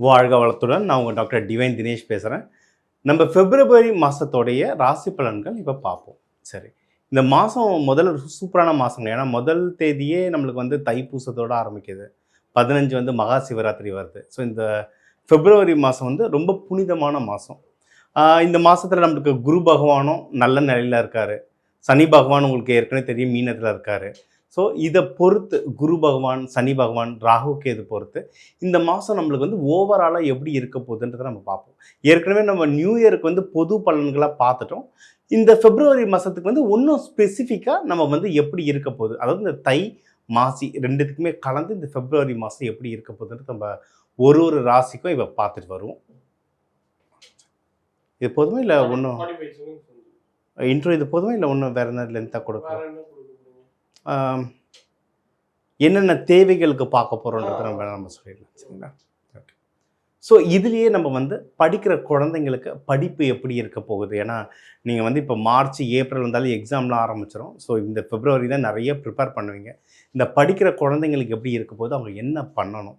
வாழ்க வளத்துடன். நான் உங்கள் டாக்டர் டிவைன் தினேஷ் பேசுகிறேன் நம்ம பிப்ரவரி மாதத்தோடைய ராசி பலன்கள் இப்போ பார்ப்போம். சரி. இந்த மாதம் முதல்ல ஒரு சூப்பரான மாதம் ஏன்னா முதல் தேதியே நம்மளுக்கு வந்து தைப்பூசத்தோடு ஆரம்பிக்குது. பதினஞ்சு வந்து மகா சிவராத்திரி வருது. ஸோ இந்த பிப்ரவரி மாதம் வந்து ரொம்ப புனிதமான மாதம் இந்த மாதத்தில் நம்மளுக்கு குரு பகவானும் நல்ல நிலையில் இருக்கார். சனி பகவான் உங்களுக்கு ஏற்கனவே தெரியும் மீனத்தில் இருக்கார். ஸோ இதை பொறுத்து குரு பகவான் சனி பகவான் ராகு கேது பொறுத்து இந்த மாதம் நம்மளுக்கு வந்து ஓவராலாக எப்படி இருக்க போகுதுன்றதை நம்ம பார்ப்போம். ஏற்கனவே நம்ம நியூ இயருக்கு வந்து பொது பலன்களாக பார்த்துட்டோம். இந்த பிப்ரவரி மாதத்துக்கு வந்து இன்னும் ஸ்பெசிஃபிக்காக நம்ம வந்து எப்படி இருக்க போகுது? அதாவது இந்த தை மாசி ரெண்டுத்துக்குமே கலந்து இந்த பிப்ரவரி மாதம் எப்படி இருக்க போகுதுன்றது நம்ம ஒரு ஒரு ராசிக்கும் இப்போ பார்த்துட்டு வருவோம். இது போதுமா இல்லை ஒன்றும் இன்ட்ரோ இது போதுமா இல்லை ஒன்றும் வேறு என்ன லென்த்தாக கொடுக்கும் ஆம், என்னென்ன தேவைகளுக்கு பார்க்க போகிறோன்றத நம்ம நம்ம சொல்லிடலாம் சரிங்களா? ஓகே ஸோ இதுலேயே நம்ம வந்து படிக்கிற குழந்தைங்களுக்கு படிப்பு எப்படி இருக்க போகுது? ஏன்னா நீங்கள் வந்து இப்போ மார்ச் ஏப்ரல் வந்தாலும் எக்ஸாம்லாம் ஆரம்பிச்சிடும் ஸோ இந்த பிப்ரவரி தான் நிறைய ப்ரிப்பேர் பண்ணுவீங்க. இந்த படிக்கிற குழந்தைங்களுக்கு எப்படி இருக்க போகுது? அவங்க என்ன பண்ணணும்?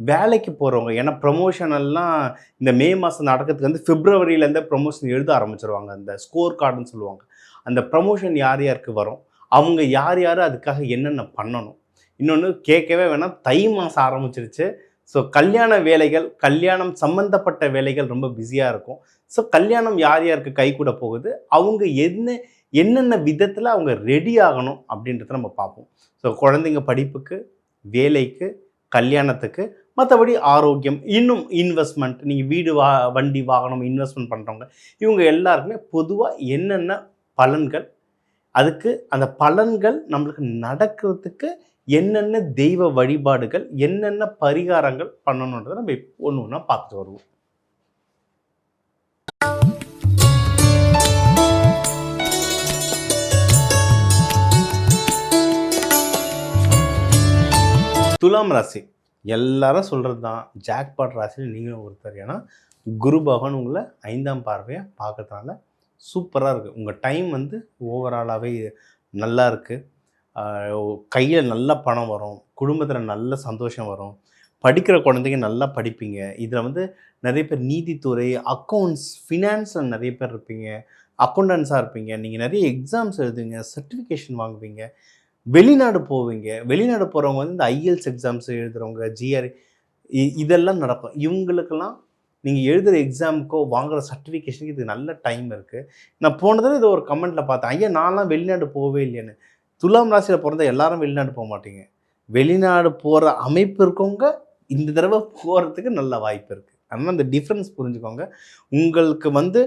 வேலைக்கு போகிறவங்க ஏன்னா ப்ரொமோஷன் எல்லாம் இந்த மே மாதம் நடக்கிறதுக்கு வந்து பிப்ரவரியிலேருந்தே ப்ரொமோஷன் எழுத ஆரம்பிச்சிருவாங்க. அந்த ஸ்கோர் கார்டுன்னு சொல்லுவாங்க. அந்த ப்ரமோஷன் யார் யாருக்கு வரும்? அவங்க யார் யார் அதுக்காக என்னென்ன பண்ணணும்? இன்னொன்று கேட்கவே வேணாம் தை மாதம் ஆரம்பிச்சிருச்சு. ஸோ கல்யாண வேலைகள் கல்யாணம் சம்மந்தப்பட்ட வேலைகள் ரொம்ப பிஸியாக இருக்கும். ஸோ கல்யாணம் யார் யாருக்கு கை கூட போகுது? அவங்க என்ன என்னென்ன விதத்தில் அவங்க ரெடி ஆகணும் அப்படின்றத நம்ம பார்ப்போம். ஸோ குழந்தைங்க படிப்புக்கு வேலைக்கு கல்யாணத்துக்கு மற்றபடி ஆரோக்கியம் இன்னும் இன்வெஸ்ட்மெண்ட் நீங்கள் வீடு வா வண்டி வாகனம் இன்வெஸ்ட்மெண்ட் பண்ணுறவங்க இவங்க எல்லாருக்குமே பொதுவாக என்னென்ன பலன்கள் அதுக்கு அந்த பலன்கள் நம்மளுக்கு நடக்கிறதுக்கு என்னென்ன தெய்வ வழிபாடுகள் என்னென்ன பரிகாரங்கள் பண்ணணுன்றதை நம்ம ஒன்று ஒன்றா பார்த்துட்டு வருவோம். துலாம் ராசி. எல்லாரும் சொல்கிறது தான் ஜாக்பாட் ராசியில் நீங்களும் ஒருத்தர். ஏன்னா குரு பகவான் உங்களை ஐந்தாம் பார்வையை பார்க்கறதுனால சூப்பராக இருக்குது உங்கள் டைம் வந்து ஓவராலாகவே நல்லா இருக்குது கையில் நல்ல பணம் வரும். குடும்பத்தில் நல்ல சந்தோஷம் வரும். படிக்கிற குழந்தைங்க நல்லா படிப்பீங்க. இதில் வந்து நிறைய பேர் நீதித்துறை அக்கௌண்ட்ஸ் ஃபினான்ஸில் நிறைய பேர் இருப்பீங்க. அக்கௌண்டன்ஸாக இருப்பீங்க. நீங்கள் நிறைய எக்ஸாம்ஸ் எழுதுவீங்க சர்டிஃபிகேஷன் வாங்குவீங்க. வெளிநாடு போவீங்க. வெளிநாடு போகிறவங்க வந்து இந்த ஐஎல்ஸ் எக்ஸாம்ஸ் எழுதுகிறவங்க ஜிஆர் இதெல்லாம் நடக்கும். இவங்களுக்கெல்லாம் நீங்கள் எழுதுகிற எக்ஸாமுக்கோ வாங்குகிற சர்டிஃபிகேஷனுக்கு இது நல்ல டைம் இருக்குது நான் போன தடவை இதை ஒரு கமெண்ட்டில் பார்த்தேன். ஐயா நான்லாம் வெளிநாடு போகவே இல்லைன்னு துலாம் ராசியில் பிறந்த எல்லாரும் வெளிநாடு போக மாட்டீங்க. வெளிநாடு போகிற அமைப்பு இருக்கவங்க இந்த தடவை போகிறதுக்கு நல்ல வாய்ப்பு இருக்குது அதனால் அந்த டிஃப்ரென்ஸ் புரிஞ்சுக்கோங்க. உங்களுக்கு வந்து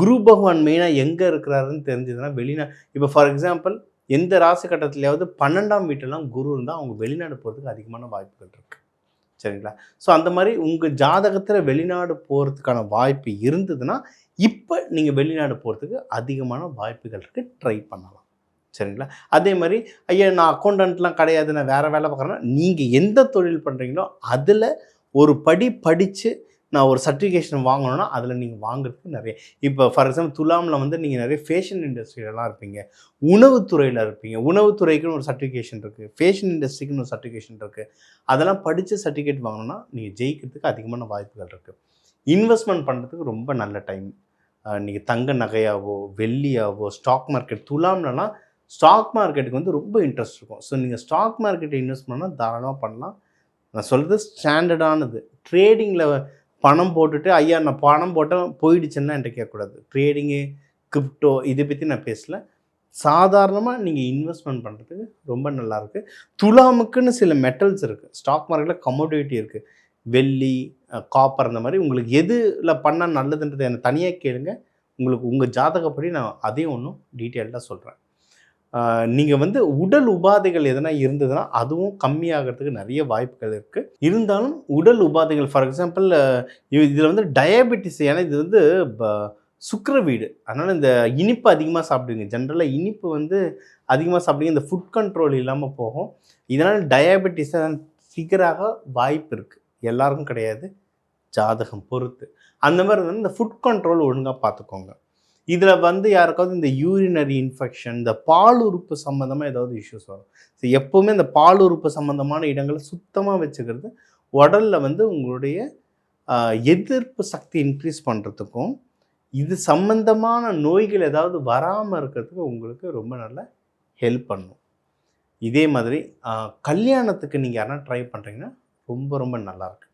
குரு பகவான் மெயினாக எங்கே இருக்கிறாருன்னு தெரிஞ்சதுன்னா வெளிநாடு இப்போ ஃபார் எக்ஸாம்பிள் எந்த ராசி கட்டத்துலையாவது பன்னெண்டாம் வீட்டெல்லாம் குரு இருந்தால் அவங்க வெளிநாடு போகிறதுக்கு அதிகமான வாய்ப்புகள் இருக்குது சரிங்களா? ஸோ அந்த மாதிரி உங்கள் ஜாதகத்தில் வெளிநாடு போகிறதுக்கான வாய்ப்பு இருந்ததுன்னா இப்போ நீங்கள் வெளிநாடு போகிறதுக்கு அதிகமான வாய்ப்புகள் இருக்குது ட்ரை பண்ணலாம். சரிங்களா? அதே மாதிரி ஐயா நான் அக்கௌண்டன்ட்லாம் கிடையாது. நான் வேறு வேலை பார்க்குறேன்னா நீங்கள் எந்த தொழில் பண்ணுறீங்களோ அதில் ஒரு படி படித்து நான் ஒரு சர்டிஃபிகேஷன் வாங்கணும்னா அதில் நீங்கள் வாங்குறதுக்கு நிறைய இப்போ ஃபார் எக்ஸாம்பிள் துலாமில் வந்து நீங்கள் நிறைய ஃபேஷன் இண்டஸ்ட்ரியிலலாம் இருப்பீங்க. உணவுத்துறையில் இருப்பீங்க. உணவுத்துறைக்குன்னு ஒரு சர்டிஃபிகேஷன் இருக்குது ஃபேஷன் இண்டஸ்ட்ரிக்குன்னு ஒரு சர்டிஃபிகேஷன் இருக்குது அதெல்லாம் படித்து சர்டிஃபிகேட் வாங்கணும்னா நீங்கள் ஜெயிக்கிறதுக்கு அதிகமான வாய்ப்புகள் இருக்குது இன்வெஸ்ட்மெண்ட் பண்ணுறதுக்கு ரொம்ப நல்ல டைம் நீங்கள் தங்க நகையாவோ வெள்ளியாவோ ஸ்டாக் மார்க்கெட் துலாம்லலாம் ஸ்டாக் மார்க்கெட்டுக்கு வந்து ரொம்ப இன்ட்ரெஸ்ட் இருக்கும். ஸோ நீங்கள் ஸ்டாக் மார்க்கெட்டை இன்வெஸ்ட் பண்ணால் தாராளமாக பண்ணலாம். நான் சொல்கிறது ஸ்டாண்டர்டானது ட்ரேடிங்கில் பணம் போட்டுட்டு ஐயா நான் பணம் போட்டால் போயிடுச்சுன்னா என்கிட்ட கேட்கக்கூடாது. ட்ரேடிங்கு கிரிப்டோ இதை பற்றி நான் பேசல. சாதாரணமாக நீங்கள் இன்வெஸ்ட்மெண்ட் பண்ணுறதுக்கு ரொம்ப நல்லாயிருக்கு. துலாமுக்குன்னு சில மெட்டல்ஸ் இருக்குது ஸ்டாக் மார்க்கெட்டில் கமோடிட்டி இருக்குது வெள்ளி காப்பர் அந்த மாதிரி உங்களுக்கு எதில் பண்ணால் நல்லதுன்றதை என்னை தனியாக கேளுங்க. உங்களுக்கு உங்கள் ஜாதகப்படி நான் அதையும் ஒன்றும் டீட்டெயில்டாக சொல்கிறேன் நீங்கள் வந்து உடல் உபாதைகள் எதனா இருந்ததுன்னா அதுவும் கம்மியாகிறதுக்கு நிறைய வாய்ப்புகள் இருக்குது இருந்தாலும் உடல் உபாதைகள் ஃபார் எக்ஸாம்பிள் இதில் வந்து டயபெட்டிஸ் ஏன்னா இது வந்து ப- சுக்கிர வீடு. அதனால் இந்த இனிப்பு அதிகமாக சாப்பிடுவீங்க. ஜென்ரலாக இனிப்பு வந்து அதிகமாக சாப்பிடுங்க இந்த ஃபுட் கண்ட்ரோல் இல்லாமல் போகும். இதனால் டயபெட்டிஸ் ஃபிகராக வாய்ப்பு இருக்குது எல்லாருக்கும் கிடையாது. ஜாதகம் பொறுத்து. அந்த மாதிரி வந்து இந்த ஃபுட் கண்ட்ரோல் ஒழுங்காக பார்த்துக்கோங்க. இதில் வந்து யாருக்காவது இந்த யூரினரி இன்ஃபெக்ஷன் இந்த பால் உறுப்பு சம்மந்தமாக ஏதாவது இஷ்யூஸ் வரும். ஸோ எப்போவுமே இந்த பால் உறுப்பு சம்மந்தமான இடங்களை சுத்தமாக வச்சுக்கிறது உடலில் வந்து உங்களுடைய எதிர்ப்பு சக்தி இன்க்ரீஸ் பண்ணுறதுக்கும் இது சம்பந்தமான நோய்கள் ஏதாவது வராமல் இருக்கிறதுக்கு உங்களுக்கு ரொம்ப நல்ல ஹெல்ப் பண்ணும். இதே மாதிரி கல்யாணத்துக்கு நீங்கள் யாரா ட்ரை பண்ணுறீங்கன்னா ரொம்ப ரொம்ப நல்லாயிருக்கு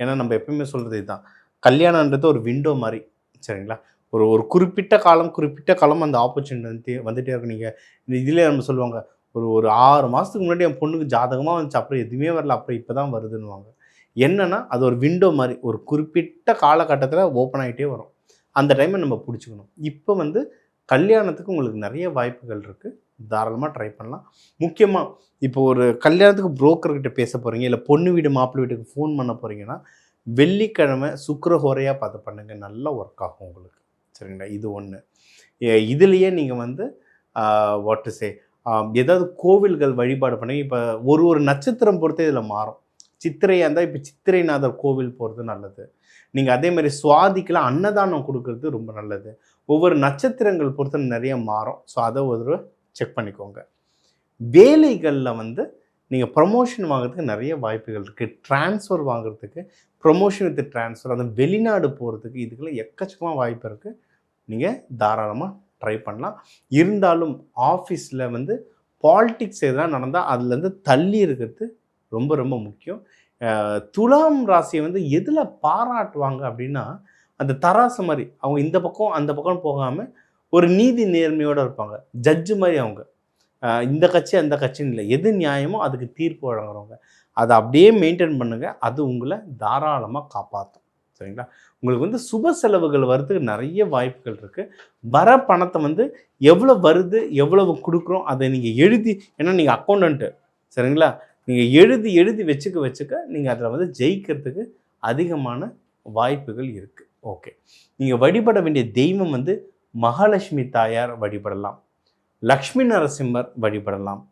ஏன்னா நம்ம எப்பயுமே சொல்கிறது இதுதான். கல்யாணன்றது ஒரு விண்டோ மாதிரி சரிங்களா? ஒரு ஒரு குறிப்பிட்ட காலம் குறிப்பிட்ட காலம் அந்த ஆப்பர்ச்சுனிட்டி வந்து வந்துட்டே இருக்கும் நீங்கள் இதில் நம்ம சொல்லுவாங்க ஒரு ஒரு ஆறு மாதத்துக்கு முன்னாடி என் பொண்ணுக்கு ஜாதகமாக வந்துச்சு. அப்புறம் எதுவுமே வரல. அப்புறம் இப்போ தான் வருதுன்னுவாங்க. என்னென்னா அது ஒரு விண்டோ மாதிரி ஒரு குறிப்பிட்ட காலகட்டத்தில் ஓப்பன் ஆகிட்டே வரும். அந்த டைமை நம்ம பிடிச்சிக்கணும். இப்போ வந்து கல்யாணத்துக்கு உங்களுக்கு நிறைய வாய்ப்புகள் இருக்குது தாராளமாக ட்ரை பண்ணலாம். முக்கியமாக இப்போ ஒரு கல்யாணத்துக்கு புரோக்கர்கிட்ட பேச போகிறீங்க இல்லை பொண்ணு வீடு மாப்பிள்ளை வீட்டுக்கு ஃபோன் பண்ண போகிறீங்கன்னா வெள்ளிக்கிழமை சுக்கரஹோரையாக பார்த்து பண்ணுங்கள் நல்லா ஒர்க் ஆகும் உங்களுக்கு. சரிங்களா? இது ஒன்று இதுலேயே நீங்கள் வந்து வாட் டு சே ஏதாவது கோவில்கள் வழிபாடு பண்ணுங்க இப்போ ஒரு ஒரு நட்சத்திரம் பொறுத்து இதில் மாறும். சித்திரையாக இருந்தால் இப்போ சித்திரைநாதர் கோவில் போகிறது நல்லது. நீங்கள் அதே மாதிரி சுவாதிக்கெலாம் அன்னதானம் கொடுக்கறது ரொம்ப நல்லது. ஒவ்வொரு நட்சத்திரங்கள் பொறுத்து நிறைய மாறும். ஸோ அதை ஒரு செக் பண்ணிக்கோங்க. வேலைகளில் வந்து நீங்கள் ப்ரமோஷன் வாங்குறதுக்கு நிறைய வாய்ப்புகள் இருக்குது ட்ரான்ஸ்ஃபர் வாங்குறதுக்கு ப்ரொமோஷன் வித் ட்ரான்ஸ்ஃபர் அந்த வெளிநாடு போகிறதுக்கு இதுக்கெல்லாம் எக்கச்சக்கமாக வாய்ப்பு இருக்குது நீங்கள் தாராளமாக ட்ரை பண்ணலாம். இருந்தாலும் ஆஃபீஸில் வந்து பாலிட்டிக்ஸ் எதெல்லாம் நடந்தால் அதுலேருந்து தள்ளி இருக்கிறது ரொம்ப ரொம்ப முக்கியம். துலாம் ராசியை வந்து எதில் பாராட்டுவாங்க அப்படின்னா அந்த தராசு மாதிரி அவங்க இந்த பக்கம் அந்த பக்கம் போகாமல் ஒரு நீதி நேர்மையோடு இருப்பாங்க. ஜட்ஜு மாதிரி அவங்க. இந்த கட்சி அந்த கட்சின்னு இல்லை. எது நியாயமோ அதுக்கு தீர்ப்பு வழங்குறவங்க. அதை அப்படியே மெயின்டைன் பண்ணுங்கள் அது உங்களை தாராளமாக காப்பாற்றும் சரிங்களா? உங்களுக்கு வந்து சுப செலவுகள் வர்றதுக்கு நிறைய வாய்ப்புகள் இருக்குது வர பணத்தை வந்து எவ்வளோ வருது எவ்வளவு கொடுக்குறோம் அதை நீங்கள் எழுதி ஏன்னா நீங்கள் அக்கௌண்டன்ட்டு சரிங்களா? நீங்கள் எழுதி எழுதி வச்சுக்க வச்சுக்க நீங்கள் அதில் வந்து ஜெயிக்கிறதுக்கு அதிகமான வாய்ப்புகள் இருக்குது ஓகே. நீங்கள் வழிபட வேண்டிய தெய்வம் வந்து மகாலட்சுமி தாயார் வழிபடலாம். லக்ஷ்மி நரசிம்மர் வழிபடலாம்.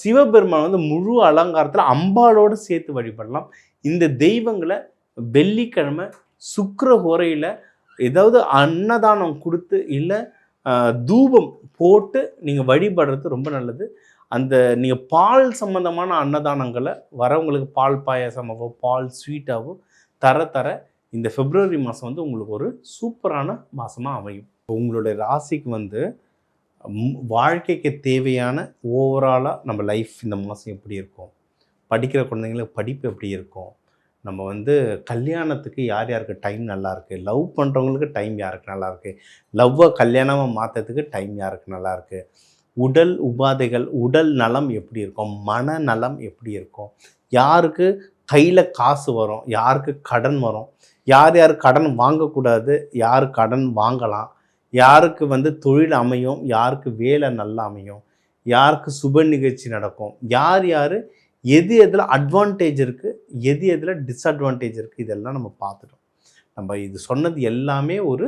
சிவபெருமான் வந்து முழு அலங்காரத்தில் அம்பாலோடு சேர்த்து வழிபடலாம். இந்த தெய்வங்களை வெள்ளிக்கிழமை சுக்கர உரையில் ஏதாவது அன்னதானம் கொடுத்து இல்லை தூபம் போட்டு நீங்கள் வழிபடுறது ரொம்ப நல்லது. அந்த நீங்கள் பால் சம்மந்தமான அன்னதானங்களை வரவங்களுக்கு பால் பாயசமாகவோ பால் ஸ்வீட்டாகவோ தர தர இந்த பிப்ரவரி மாதம் வந்து உங்களுக்கு ஒரு சூப்பரான மாதமாக அமையும். உங்களுடைய ராசிக்கு வந்து வாழ்க்கைக்கு தேவையான ஓவராலாக நம்ம லைஃப் இந்த மாதம் எப்படி இருக்கும்? படிக்கிற குழந்தைங்களுக்கு படிப்பு எப்படி இருக்கும்? நம்ம வந்து கல்யாணத்துக்கு யார் யாருக்கு டைம் நல்லாயிருக்கு லவ் பண்ணுறவங்களுக்கு டைம் யாருக்கு நல்லாயிருக்கு லவ்வை கல்யாணமாக மாற்றுறதுக்கு டைம் யாருக்கு நல்லாயிருக்கு உடல் உபாதைகள் உடல் நலம் எப்படி இருக்கும்? மனநலம் எப்படி இருக்கும்? யாருக்கு கையில் காசு வரும்? யாருக்கு கடன் வரும்? யார் யார் கடன் வாங்கக்கூடாது? யார் கடன் வாங்கலாம்? யாருக்கு வந்து தொழில் அமையும்? யாருக்கு வேலை நல்லா அமையும்? யாருக்கு சுப நிகழ்ச்சி நடக்கும்? யார் யார் எது எதில் அட்வான்டேஜ் இருக்குது எது எதில் டிஸ்அட்வான்டேஜ் இருக்குது இதெல்லாம் நம்ம பார்த்துட்டோம். நம்ம இது சொன்னது எல்லாமே ஒரு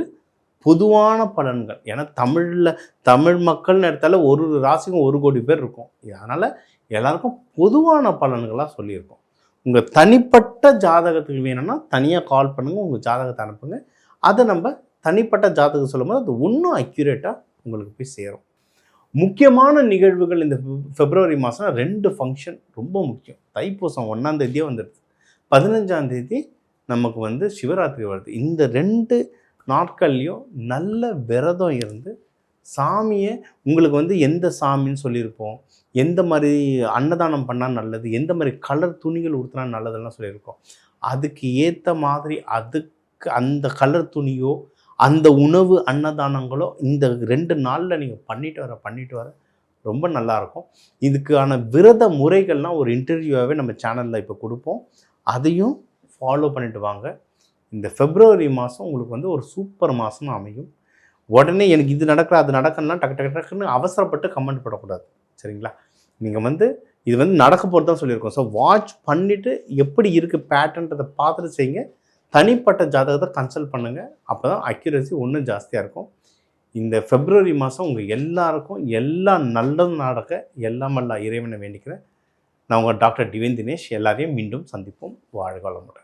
பொதுவான பலன்கள். ஏன்னா தமிழில் தமிழ் மக்கள்னு எடுத்தால ஒரு ஒரு ராசிக்கும் ஒரு கோடி பேர் இருக்கும். அதனால் எல்லாருக்கும் பொதுவான பலன்களாக சொல்லியிருக்கோம். உங்கள் தனிப்பட்ட ஜாதகத்துக்கு வேணும்னா தனியாக கால் பண்ணுங்கள் உங்கள் ஜாதகத்தை அனுப்புங்க. அதை நம்ம தனிப்பட்ட ஜாதகம் சொல்லும்போது அது இன்னும் அக்யூரேட்டாக உங்களுக்கு போய் சேரும். முக்கியமான நிகழ்வுகள் இந்த பிப்ரவரி மாதம் ரெண்டு ஃபங்க்ஷன் ரொம்ப முக்கியம். தைப்பூசம் ஒன்றாம் தேதியே வந்துடுது. பதினஞ்சாம் தேதி நமக்கு வந்து சிவராத்திரி வருது. இந்த ரெண்டு நாட்கள்லையும் நல்ல விரதம் இருந்து சாமியை உங்களுக்கு வந்து எந்த சாமின்னு சொல்லியிருப்போம். எந்த மாதிரி அன்னதானம் பண்ணால் நல்லது எந்த மாதிரி கலர் துணிகள் உடுத்தினா நல்லதெல்லாம் சொல்லியிருக்கோம். அதுக்கு ஏற்ற மாதிரி அதுக்கு அந்த கலர் துணியோ அந்த உணவு அன்னதானங்களோ இந்த ரெண்டு நாளில் நீங்கள் பண்ணிட்டு வர பண்ணிட்டு வர ரொம்ப நல்லாயிருக்கும் இதுக்கான விரத முறைகள்லாம் ஒரு இன்டர்வியூவாகவே நம்ம சேனலில் இப்போ கொடுப்போம். அதையும் ஃபாலோ பண்ணிட்டு வாங்க. இந்த ஃபெப்ரவரி மாதம் உங்களுக்கு வந்து ஒரு சூப்பர் மாதம் அமையும். உடனே எனக்கு இது நடக்கிற அது நடக்கணும்னா டக்கு டக்கு டக்குன்னு அவசரப்பட்டு கமெண்ட் போடக்கூடாது. சரிங்களா? நீங்கள் வந்து இது வந்து நடக்க போகிறது தான் சொல்லியிருக்கோம். ஸோ வாட்ச் பண்ணிவிட்டு எப்படி இருக்குது பேட்டர்ன்றதை பார்த்துட்டு செய்யுங்க. தனிப்பட்ட ஜாதகத்தை கன்சல்ட் பண்ணுங்கள் அப்போ தான் அக்யூரசி இன்னும் ஜாஸ்தியாக இருக்கும். இந்த பிப்ரவரி மாதம் உங்கள் எல்லாருக்கும் எல்லாம் நல்லதும் நடக்க எல்லாம் அல்ல இறைவனை வேண்டிக்கிறேன். நான் உங்கள் டாக்டர் டிவின் தினேஷ். எல்லாரையும் மீண்டும் சந்திப்போம். வாழ்க வளமுடன்.